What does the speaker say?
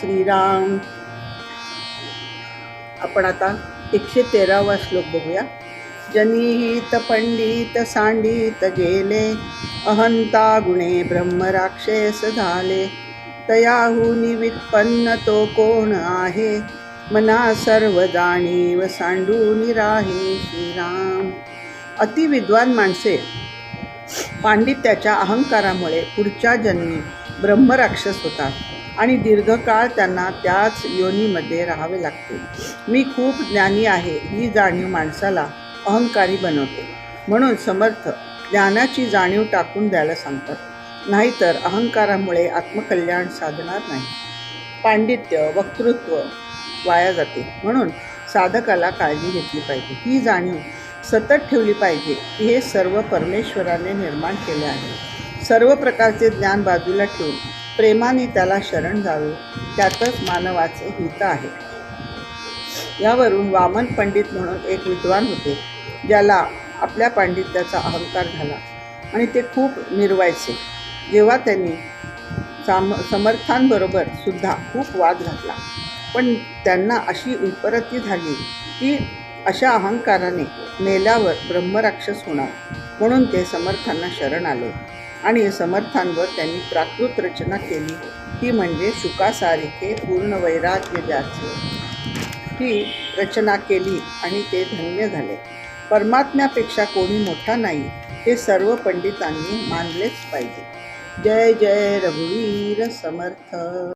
श्रीराम. आपण आता एकशे तेरावा श्लोक बघूया. जनिहित पंडित सांडित गेले अहंता गुणे ब्रह्मराक्षस झाले. तयाहुनी व्युत्पन्न तो कोण आहे? मना सर्व जाणीव सांडून राहे श्रीराम. अतिविद्वान माणसे पांडित्याच्या अहंकारामुळे पुढच्या जन्मी ब्रह्मराक्षस होतात. आणि दीर्घकाळ त्यांना त्याच योनीमध्ये राहावे लागते. मी खूप ज्ञानी आहे ही जाणीव माणसाला अहंकारी बनवते. म्हणून समर्थ ज्ञानाची जाणीव टाकून द्यायला सांगतात. नाहीतर अहंकारामुळे आत्मकल्याण साधणार नाही. पांडित्य वक्तृत्व वाया जाते. म्हणून साधकाला काळजी घेतली पाहिजे. ही जाणीव सतत ठेवली पाहिजे की हे सर्व परमेश्वराने निर्माण केले आहे. सर्व प्रकारचे ज्ञान बाजूला ठेवून प्रेमाने त्याला शरण जावे त्यातच मानवाचे हित आहे. यावरून वामन पंडित म्हणून एक विद्वान होते ज्याला आपल्या पांडित्याचा अहंकार झाला आणि ते खूप निर्वायचे जेव्हा त्यांनी साम समर्थांबरोबर सुद्धा खूप वाद घातला. पण त्यांना अशी उपरती झाली की अशा अहंकाराने मेल्यावर ब्रह्मराक्षस होणार म्हणून ते समर्थांना शरण आले. आणि समर्थांवर त्यांनी प्राकृत रचना केली. ती म्हणजे शुकासारिखे पूर्ण वैराग्य ज्याचे. ही रचना केली आणि ते धन्य झाले. परमात्म्यापेक्षा कोणी मोठा नाही हे सर्व पंडितांनी मानलेच पाहिजे. जय जय रघुवीर समर्थ.